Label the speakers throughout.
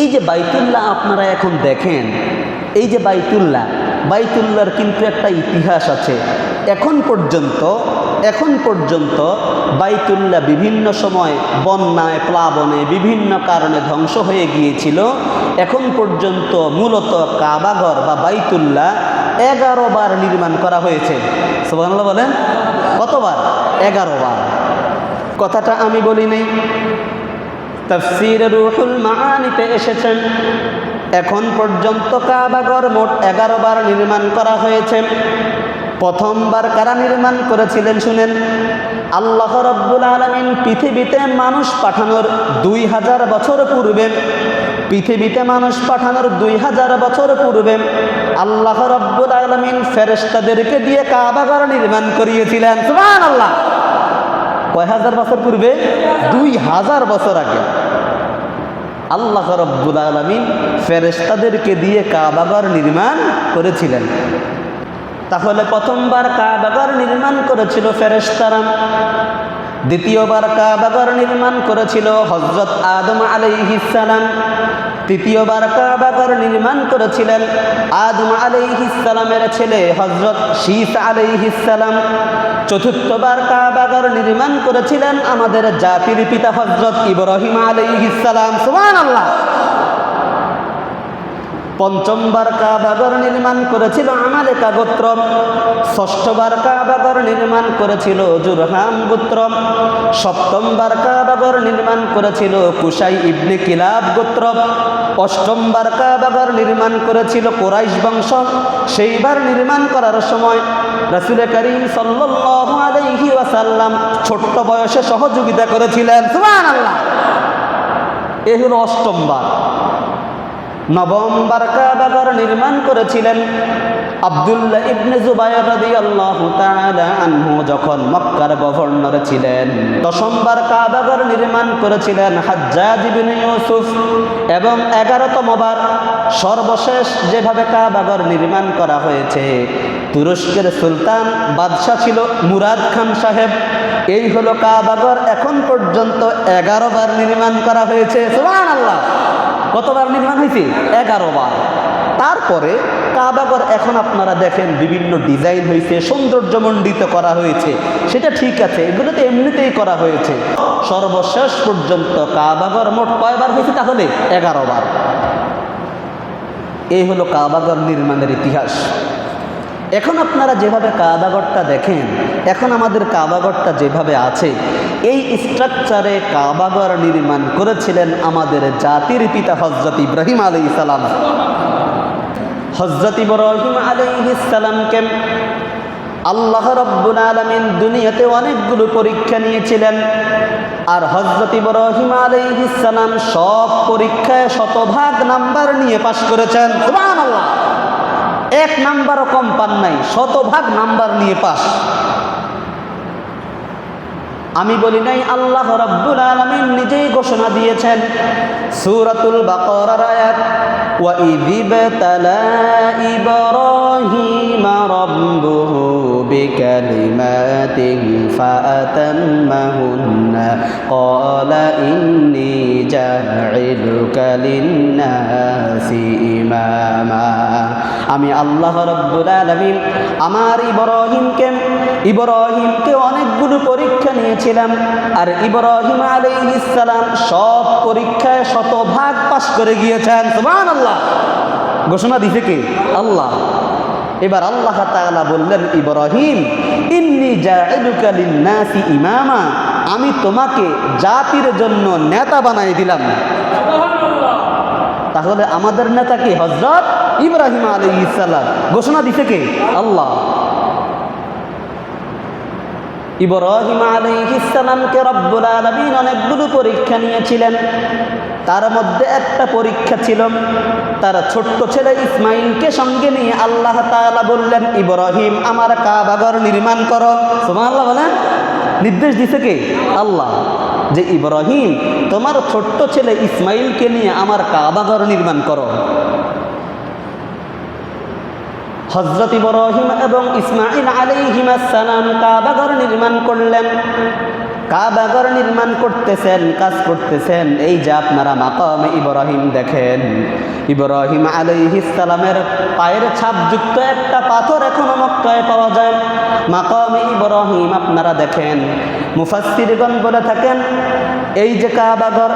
Speaker 1: এই যে বাইতুল্লাহ আপনারা এখন দেখেন, এই যে বাইতুল্লাহ, বাইতুল্লাহর কিন্তু একটা ইতিহাস আছে। এখন পর্যন্ত এখন পর্যন্ত বাইতুল্লাহ বিভিন্ন সময় বন্যায়, প্লাবনে বিভিন্ন কারণে ধ্বংস হয়ে গিয়েছিল। এখন পর্যন্ত মূলত কাবাঘর বা বাইতুল্লাহ এগারো বার নির্মাণ করা হয়েছে। সুবহানাল্লাহ বলেন? কতবার? এগারো বার। কথাটা আমি বলি নাই। তফসির রুহুল মাআনিতে এসেছেন। এখন পর্যন্ত কাবাগর মোট এগারো বার নির্মাণ করা হয়েছে। প্রথমবার কারা নির্মাণ করেছিলেন শুনেন? আল্লাহ রব্বুল আলমিন পৃথিবীতে মানুষ পাঠানোর দুই হাজার বছর পূর্বে, পৃথিবীতে মানুষ পাঠানোর দুই হাজার বছর পূর্বে আল্লাহ রব্বুল আলমিন ফেরেস্তাদেরকে দিয়ে কাবাগর নির্মাণ করিয়েছিলেন। আল্লাহ কয় হাজার বছর পূর্বে? দুই হাজার বছর আগে। আল্লাহ রব্বুল আলমিন ফেরেস্তাদেরকে দিয়ে কাবাগর নির্মাণ করেছিলেন। তাহলে প্রথমবার কাবাগর নির্মাণ করেছিল ফেরেস্তারাম দ্বিতীয়বার কাবাগর নির্মাণ করেছিল হজরত আদম আলাইহিসালাম তৃতীয়বার কাবাগর নির্মাণ করেছিলেন আদম আলাইহিসালামের ছেলে হজরত শীত আলাইহিসালাম চতুর্থবার কাবাগর নির্মাণ করেছিলেন আমাদের জাতির পিতা হজরত ইব্রাহিম আলাইহিসালাম সুমান আল্লাহ পঞ্চমবার কাবাগর নির্মাণ করেছিল আমালেকা গোত্র ষষ্ঠবার কাবাগর নির্মাণ করেছিল জুরহাম গোত্র। সপ্তমবার কাবাগর নির্মাণ করেছিল কুসাই ইবনে কিলাব গোত্র। অষ্টমবার কাবাগর নির্মাণ করেছিল কোরাইশ বংশ। সেইবার নির্মাণ করার সময় রাসুল করিম ওয়াসাল্লাম ছোট্ট বয়সে সহযোগিতা করেছিলেন। এ হলো অষ্টমবার নবমবার কাবাগর নির্মাণ করেছিলেন। আবদুল্লাহ ইবনে জুবাইর রাদিয়াল্লাহু তাআলা আনহু যখন মক্কার গভর্নর ছিলেন দশমবার কাবাগর নির্মাণ করেছিলেন হাজ্জাজ ইবনে ইউসুফ এবং এগারোতম বার। সর্বশেষ যেভাবে কাবাগর নির্মাণ করা হয়েছে, তুরস্কের সুলতান বাদশাহ ছিল মুরাদ খান সাহেব। এই হলো কাবাগর এখন পর্যন্ত এগারো বার নির্মাণ করা হয়েছে। সুবহানাল্লাহ। কতবার নির্মাণ হয়েছে এগারো বার। তারপরে কাবাগর এখন আপনারা দেখেন বিভিন্ন ডিজাইন হয়েছে, সৌন্দর্যমণ্ডিত করা হয়েছে। সেটা ঠিক আছে, এগুলো তো এমনিতেই করা হয়েছে। সর্বশেষ পর্যন্ত কাবাগর মোট কয়বার হয়েছে তাহলে? এগারো বার। এই হলো কাবাগর নির্মাণের ইতিহাস। এখন আপনারা যেভাবে কাবাগরটা দেখেন, এখন আমাদের কাবাগরটা যেভাবে আছে এই স্ট্রাকচারে কাবাগর নির্মাণ করেছিলেন আমাদের জাতির পিতা হজরত ইব্রাহিম আলী ইসালাম হজরত ইব্রাহিম আলী ইসালামকে আল্লাহ রব্বুল আলমিন দুনিয়াতে অনেকগুলো পরীক্ষা নিয়েছিলেন আর হজরত ইব্রাহিম আলী ইসালাম সব পরীক্ষায় শতভাগ নাম্বার নিয়ে পাশ করেছেন। এক নাম্বারও কম পান নাই, শতভাগ নাম্বার নিয়ে পাস আমি বলি নাই, আল্লাহ রাব্বুল আলামিন নিজেই ঘোষণা দিয়েছেন। সূরাতুল বাকরার আয়াত, ওয়া ইযিবতালা ইব্রাহিম রাব্বুহু বিকালিমাতিন ফাআতাম্মাহুন্না ক্বালা ইন্নী জা'iলুকা লিন-নাসি ইমামা আমি আল্লাহ রব্বুল আলামিন আমার ইব্রাহিমকে ইব্রাহিমকে অনেকগুলো পরীক্ষা নিয়েছিলাম। আর ইব্রাহিম আলাইহিস সালাম সব পরীক্ষায় শতভাগ পাশ করে গিয়েছেন। সুবহানাল্লাহ। ঘোষণা দিছে কে? আল্লাহ। এবার আল্লাহ তাআলা বললেন ইব্রাহিম ইন্নি লিন-নাসি ইমামা। আমি তোমাকে জাতির জন্য নেতা বানাই দিলাম। তাহলে আমাদের নেতা কি? হজরত ইব্রাহিম আলী ইসাল্লাম ঘোষণা দিছে কে? আল্লাহ। ইব্রাহিম আলী ইসলামকে রব্বুল আলমিন অনেকগুলো পরীক্ষা নিয়েছিলেন। তার মধ্যে একটা পরীক্ষা ছিল, তার ছোট্ট ছেলে ইসমাইলকে সঙ্গে নিয়ে আল্লাহ তাআলা বললেন, ইব্রাহিম, আমার কাবাগর নির্মাণ করো। সুবহানাল্লাহ বলেন। নির্দেশ দিছে কে? আল্লাহ। যে ইব্রাহিম, তোমার ছোট্ট ছেলে ইসমাইলকে নিয়ে আমার কাবাগর নির্মাণ করো। হজরত ইব্রাহিম এবং ইসমাইল আলাইহিমাস সালাম কাবাগর নির্মাণ করলেন। কাবাগর নির্মাণ করতেছেন, কাজ করতেছেন। এই যে আপনারা মাকাম ইব্রাহিম দেখেন, ইব্রাহিম আলাইহিসালামের পায়ের ছাপযুক্ত একটা পাথর এখনও মক্কায় পাওয়া যায়। মাকাম ইব্রাহিম আপনারা দেখেন, মুফাসসিরগণ বলে থাকেন, এই যে কাবাগর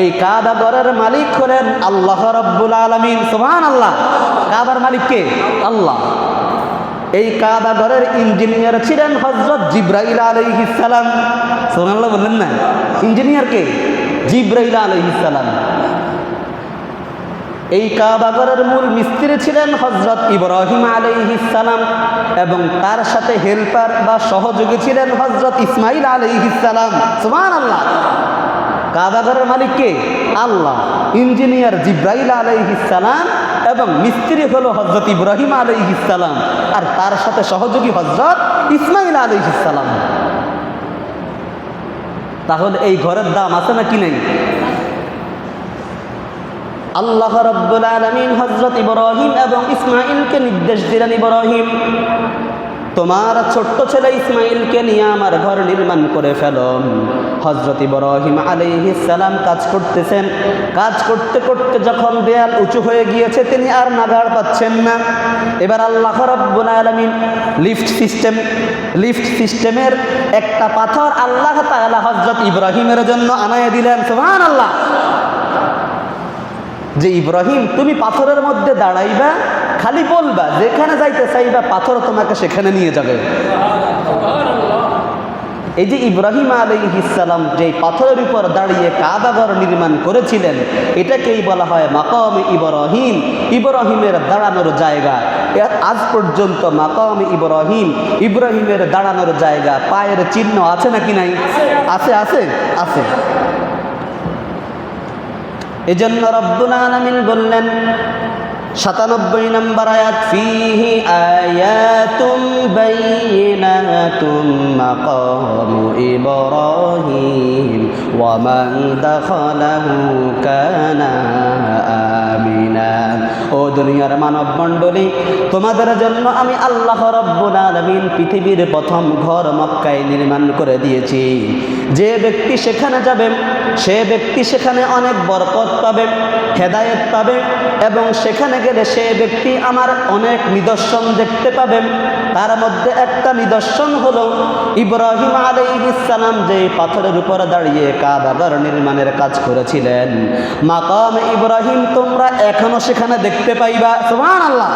Speaker 1: এই কাবাগরের মালিক হলেন আল্লাহ রব্বুল আলমিন। সুবহান আল্লাহ কাবার মালিক কে? আল্লাহ। এই কাবা ঘরের ইঞ্জিনিয়ার ছিলেন হজরত জিব্রাইল আলহিসাল্লাম সোনাল্লাহ বললেন না? ইঞ্জিনিয়ার কে? জিব্রাইল আলহিসাল্লাম এই কাবা ঘরের মূল মিস্ত্রি ছিলেন হজরত ইব্রাহিম আলহিসাল্লাম এবং তার সাথে হেল্পার বা সহযোগী ছিলেন হজরত ইসমাইল আলহিসাল্লাম সুমান আল্লাহ কাবাঘরের মালিক কে? আল্লাহ। ইঞ্জিনিয়ার জিব্রাইল আলাইহিসালাম এবং মিস্ত্রি হলো হজরত ইব্রাহিম আলাইহিসালাম আর তার সাথে সহযোগী হজরত ইসমাইল আলাইহিসালাম তাহলে এই ঘরের দাম আছে নাকি নেই? আল্লাহ রব্বুল আলমিন হজরত ইব্রাহিম এবং ইসমাইলকে নির্দেশ দিলেন ইব্রাহিম। তোমার ছোট্ট ছেলে ইসমাইলকে নিয়ে আমার ঘর নির্মাণ করে ফেলো। হজরত ইব্রাহিম সালাম কাজ করতেছেন। কাজ করতে করতে যখন দেয়াল উঁচু হয়ে গিয়েছে, তিনি আর নাগাড় পাচ্ছেন না। এবার আল্লাহ রব্বুল আলমিন লিফট সিস্টেম, লিফট সিস্টেমের একটা পাথর আল্লাহ তাআলা হজরত ইব্রাহিমের জন্য আনায় দিলেন। সুবহান আল্লাহ যে ইব্রাহিম, তুমি পাথরের মধ্যে দাঁড়াইবা খালি বলবা, যেখানে যাইতে চাইবা পাথর তোমাকে সেখানে নিয়ে যাবে। এই যে ইব্রাহিম আলাইহিসালাম যে পাথরের উপর দাঁড়িয়ে কাবাগর নির্মাণ করেছিলেন, এটাকেই বলা হয় মাকাম ইব্রাহিম। ইব্রাহিমের দাঁড়ানোর জায়গা আজ পর্যন্ত মাকাম ইব্রাহিম। ইব্রাহিমের দাঁড়ানোর জায়গা, পায়ের চিহ্ন আছে নাকি নাই? আছে আছে আছে। এজন্য রব্বুল আলামিন বললেন সাতানব্বই নম্বর আয়াত, ফিহি আয়াতুম বাইয়িনাতুম মাকামু ইব্রাহিম ওয়া মান দাখালাহু কানা আমিনা। ও দুনিয়ার মানব মণ্ডলী তোমাদের জন্য আমি আল্লাহ রব্বুল আলামিন পৃথিবীর প্রথম ঘর মক্কায় নির্মাণ করে দিয়েছি। যে ব্যক্তি সেখানে যাবে, সে ব্যক্তি সেখানে অনেক বরকত পাবে, হেদায়েত পাবে এবং সেখানে গেলে সে ব্যক্তি আমার অনেক নিদর্শন দেখতে পাবেন তার মধ্যে একটা নিদর্শন হলো ইব্রাহিম আলাইহিসসালাম যে পাথরের উপর দাঁড়িয়ে কাবাগর নির্মাণের কাজ করেছিলেন। মাকাম ইব্রাহিম, তোমরা এখনও সেখানে দেখতে পাইবা। সুবহান আল্লাহ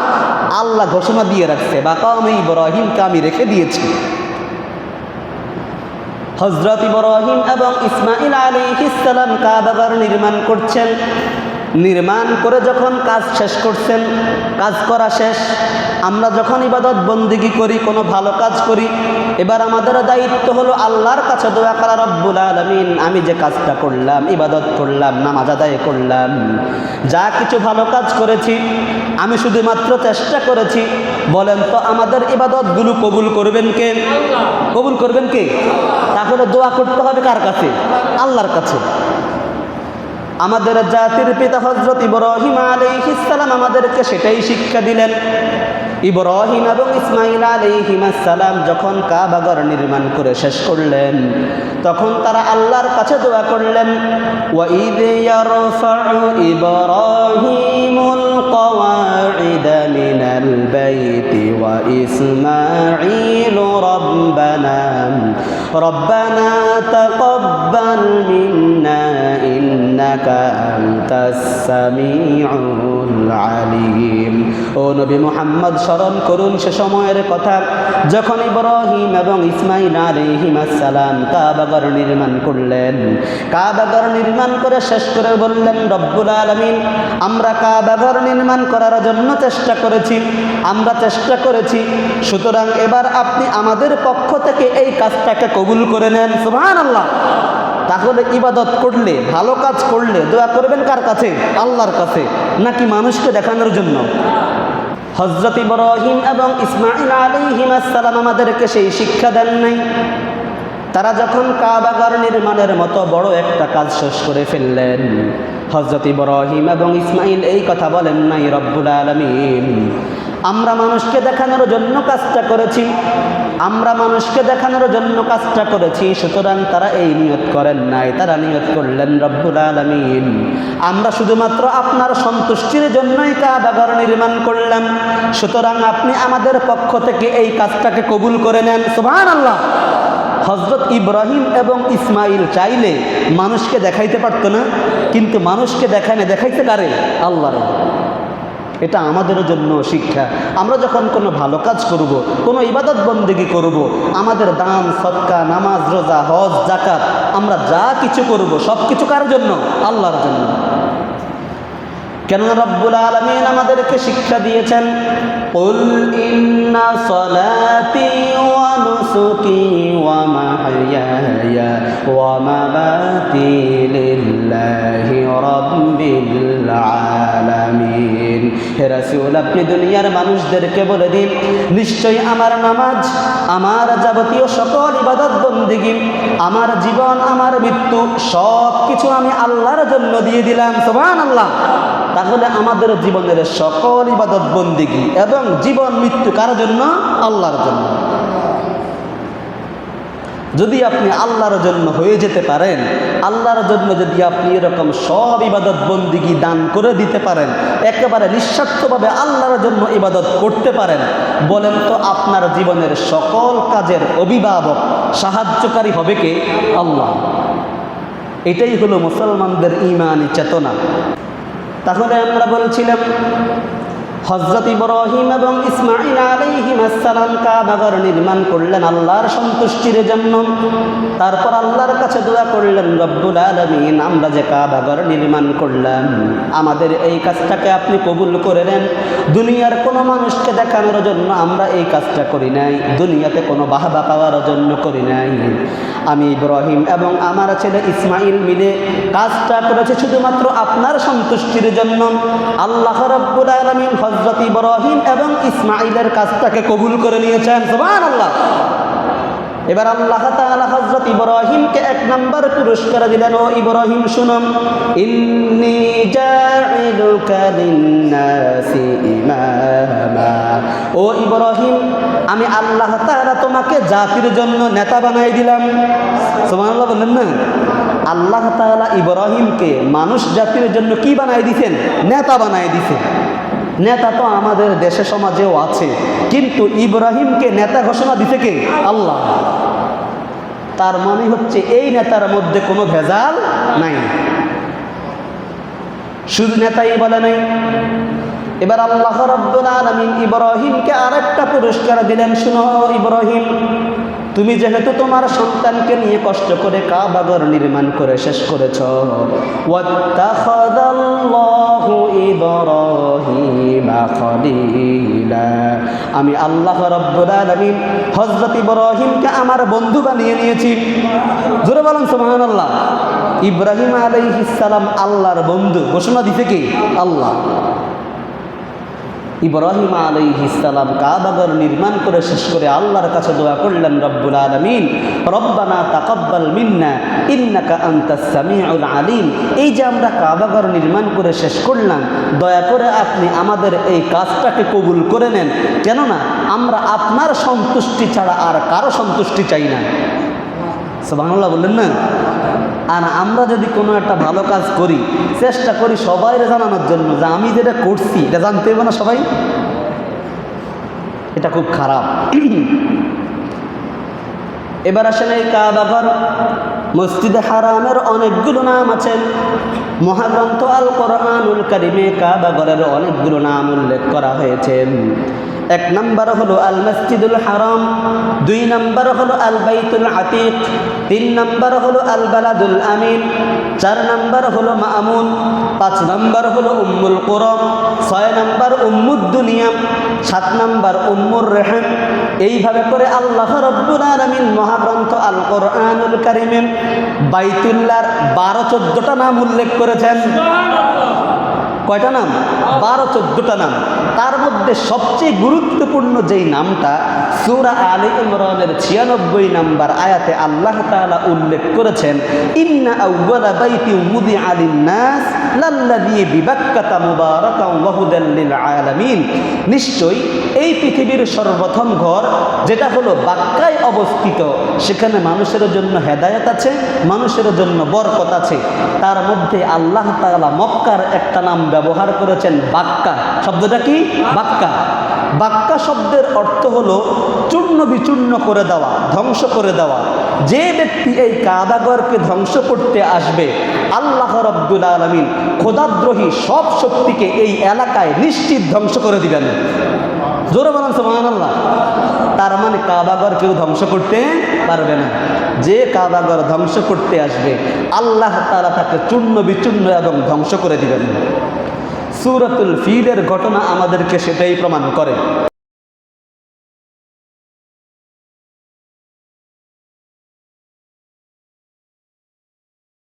Speaker 1: আল্লাহ ঘোষণা দিয়ে রাখছে, মাকাম ইব্রাহিমকে আমি রেখে দিয়েছি। হজরত ইব্রাহিম এবং ইসমাইল আলাইহিসসালাম কাবাগর নির্মাণ করছেন। নির্মাণ করে যখন কাজ শেষ করছেন, কাজ করা শেষ, আমরা যখন ইবাদত বন্দিগি করি, কোনো ভালো কাজ করি, এবার আমাদের দায়িত্ব হলো আল্লাহর কাছে দোয়া করা, রব্বুল আলমিন, আমি যে কাজটা করলাম, ইবাদত করলাম, নামাজ আদায় করলাম, যা কিছু ভালো কাজ করেছি, আমি শুধুমাত্র চেষ্টা করেছি, বলেন তো আমাদের ইবাদতগুলো কবুল করবেন কে? কবুল করবেন কে? তাহলে দোয়া করতে হবে কার কাছে? আল্লাহর কাছে। আমাদের জাতির পিতা হজরত ইব্রাহিম আলাইহিসসালাম আমাদেরকে সেটাই শিক্ষা দিলেন। ইব্রাহিম এবং ইসমাইল আলাইহিমাসালাম যখন কাবাগর নির্মাণ করে শেষ করলেন, তখন তারা আল্লাহর কাছে দোয়া করলেন, ওয়াইদ ইয়ারফাউ ইব্রাহিমুল কওয়াইদ মিনাল ওয়া ইসমাঈল রব্বানা রব্বানা তাকাব্বাল মিন্না ইন্নাকা আনতাস সামিউল আলিম ও নবী মুহাম্মদ, স্মরণ করুন সে সময়ের কথা। যখন ইব্রাহিম এবং ইসমাইল আলাইহিমাসসালাম কাবাগর নির্মাণ করলেন কাবাগর নির্মাণ করে শেষ করে বললেন, রব্বুল আলামিন, আমরা কাবাগর নির্মাণ করার জন্য চেষ্টা করেছি। আমরা চেষ্টা করেছি, সুতরাং এবার আপনি আমাদের পক্ষ থেকে এই কাজটাকে কবুল করে নেন সুহান আল্লাহ তাহলে ইবাদত করলে, ভালো কাজ করলে, দোয়া করবেন কার কাছে? আল্লাহর কাছে, নাকি মানুষকে দেখানোর জন্য? হজরত ইব্রাহিম এবং ইসমাইল আলী আলিহিমাসালাম আমাদেরকে সেই শিক্ষা দেন নাই। তারা যখন কাবাগার নির্মাণের মতো বড় একটা কাজ শেষ করে ফেললেন। হজরত ইব্রাহিম এবং ইসমাইল এই কথা বলেন নাই, রব্বুল আলমিন। আমরা মানুষকে দেখানোর জন্য কাজটা করেছি, আমরা মানুষকে দেখানোর জন্য কাজটা করেছি, সুতরাং তারা এই নিয়ত করেন নাই, তারা নিয়ত করলেন রব্বুল আলমিন। আমরা শুধুমাত্র আপনার সন্তুষ্টির জন্যই কাবাগর নির্মাণ করলাম, সুতরাং আপনি আমাদের পক্ষ থেকে এই কাজটাকে কবুল করে নেন। সুবহান আল্লাহ হজরত ইব্রাহিম এবং ইসমাইল চাইলে মানুষকে দেখাইতে পারতো না, কিন্তু মানুষকে দেখায় না দেখাইতে পারে আল্লাহর। এটা আমাদের জন্য শিক্ষা আমরা যখন কোনো ভালো কাজ করব কোনো ইবাদত বন্দেগি করব আমাদের দান সৎকা নামাজ রোজা হজ জাকাত আমরা যা কিছু করব সব কিছু কার জন্য আল্লাহর জন্য কেননা রব্বুল আলমিন আমাদেরকে শিক্ষা দিয়েছেন قل إن صلاتي ونسكي ومحياي ومماتي لله رب العالمين হে রাসূল আপনি দুনিয়ার মানুষদেরকে বলে দিন নিশ্চয়ই আমার নামাজ আমার যাবতীয় সকল ইবাদত বন্দিগি আমার জীবন আমার মৃত্যু সব কিছু আমি আল্লাহর জন্য দিয়ে দিলাম সুবহানাল্লাহ তাহলে আমাদের জীবনের সকল ইবাদত বন্দিগি এবং জীবন মৃত্যু কার জন্য আল্লাহর জন্য যদি আপনি আল্লাহর জন্য হয়ে যেতে পারেন, আল্লাহর জন্য যদি আপনি এরকম সব ইবাদত বন্দিগি দান করে দিতে পারেন, একেবারে নিঃস্বার্থভাবে আল্লাহর জন্য ইবাদত করতে পারেন, বলেন তো আপনার জীবনের সকল কাজের অভিভাবক সাহায্যকারী হবে কে? আল্লাহ। এটাই হলো মুসলমানদের ইমানি চেতনা। তাহলে আমরা বলছিলাম হজরত ইব্রাহিম এবং ইসমাইল আলাইহিম আসসালাম কাবাগর নির্মাণ করলেন আল্লাহর সন্তুষ্টির জন্য। তারপর আল্লাহর কাছে দোয়া করলেন, রব্বুল আলমিন, আমরা যে কাবাগর নির্মাণ করলাম, আমাদের এই কাজটাকে আপনি কবুল করে নেন। দুনিয়ার কোনো মানুষকে দেখানোর জন্য আমরা এই কাজটা করি নাই। দুনিয়াতে কোনো বাহবা পাওয়ার জন্য করি নাই। আমি ইব্রাহিম এবং আমার ছেলে ইসমাইল মিলে কাজটা করেছে শুধুমাত্র আপনার সন্তুষ্টির জন্য। আল্লাহ রব্বুল আলমিন হজরত ইব্রাহিম এবং ইসমাইলের কাজটাকে কবুল করে নিয়েছেন সুবহান আল্লাহ এবার আল্লাহ তাআলা হযরত ইব্রাহিমকে এক নাম্বার পুরস্কার দিলেন, ও ইব্রাহিম, শুনুন। ইন্নী জাইলুকা লিন্নাসি ইমামা ও ইব্রাহিম, আমি আল্লাহ তাআলা তোমাকে জাতির জন্য নেতা বানাই দিলাম। সুবহানাল্লাহ বললেন না। আল্লাহ তাআলা ইব্রাহিমকে মানুষ জাতির জন্য কি বানাই দিছেন? নেতা বানাই দিছেন। নেতা তো আমাদের দেশে সমাজেও আছে। কিন্তু ইব্রাহিমকে নেতা ঘোষণা দিতে কে? আল্লাহ। তার মানে হচ্ছে এই নেতার মধ্যে কোনো ভেজাল নাই। শুধু নেতাই বলে নাই। এবার আল্লাহ রব্দুল আলমিন ইব্রাহিমকে আরেকটা পুরস্কার দিলেন। শুনো ইব্রাহিম। তুমি যেহেতু তোমার সন্তানকে নিয়ে কষ্ট করে কাবাগর নির্মাণ করে শেষ করেছ। আমি আল্লাহ রব্বুল হযরত ইব্রাহিমকে আমার বন্ধু বানিয়ে নিয়েছি। জোরে বলেন আল্লাহ ইব্রাহিম আলাইহিস সালাম আল্লাহর বন্ধু, ঘোষণা দিতে কি? আল্লাহ। ইব্রাহিম আলাইহিসালাম কাবাগর নির্মাণ করে শেষ করে আল্লাহর কাছে দোয়া করলেন রব্বুল আলমিন। রব্বানা তাকাব্বাল মিন্না, ইন্নাকা আন্তাস সামিউল আলিম। এই যে আমরা কাবাগর নির্মাণ করে শেষ করলাম, দয়া করে আপনি আমাদের এই কাজটাকে কবুল করে নেন। কেননা আমরা আপনার সন্তুষ্টি ছাড়া আর কারও সন্তুষ্টি চাই না। সুবহানাল্লাহ বললেন না? আর আমরা যদি কোনো একটা ভালো কাজ করি, চেষ্টা করি সবাই জানানোর জন্য যে আমি যেটা করছি, এটা জানতে হবে না সবাই? এটা খুব খারাপ। এবার আসেন এই কাবাগর মসজিদে হারামের অনেকগুলো নাম আছে। মহাগ্রন্থ আল কোরআনুল কারিমে কাবাগরের অনেকগুলো নাম উল্লেখ করা হয়েছে। এক নম্বর হলো আল মসজিদুল হারাম দুই নম্বর হলো আল বাইতুল আতিক তিন নম্বর হলো আল বালাদুল আমিন চার নম্বর হলো মামুন পাঁচ নম্বর হলো উম্মুল কোরম ছয় নম্বর উম্মুদ দুনিয়া সাত নম্বর উম্মুর রেহান এইভাবে করে আল্লাহ রব্বুল আলমিন মহাগ্রন্থ আল কোরআনুল কারিমে বাইতুল্লার বারো চোদ্দোটা নাম উল্লেখ করেছেন। কয়টা নাম? বারো চোদ্দোটা নাম। তার মধ্যে সবচেয়ে গুরুত্বপূর্ণ যেই নামটা, সুরা আলী ইমরানের ছিয়ানব্বই নাম্বার আয়াতে আল্লাহ তালা উল্লেখ করেছেন, ইন্না নিশ্চয়ই এই পৃথিবীর সর্বপ্রথম ঘর, যেটা হলো বাক্কায় অবস্থিত। সেখানে মানুষের জন্য হেদায়ত আছে, মানুষের জন্য বরকত আছে। তার মধ্যে আল্লাহ তাআলা মক্কার একটা নাম ব্যবহার করেছেন বাক্কা। শব্দটা কি? বাক্কা। বাক্কা শব্দের অর্থ হলো চূর্ণ বিচূর্ণ করে দেওয়া, ধ্বংস করে দেওয়া। যে ব্যক্তি এই কাদাগরকে ধ্বংস করতে আসবে, আল্লাহ রব্দুল আলমিন খোদাদ্রোহী সব শক্তিকে এই এলাকায় নিশ্চিত ধ্বংস করে দিবেন। জোরে বলেন সোমান আল্লাহ তার মানে কাবাগর কেউ ধ্বংস করতে পারবে না। যে কাবাগর ধ্বংস করতে আসবে, আল্লাহ তারা তাকে চূর্ণ বিচূর্ণ এবং ধ্বংস করে দিবেন। সুরাতুল ফিলের ঘটনা আমাদেরকে সেটাই প্রমাণ করে।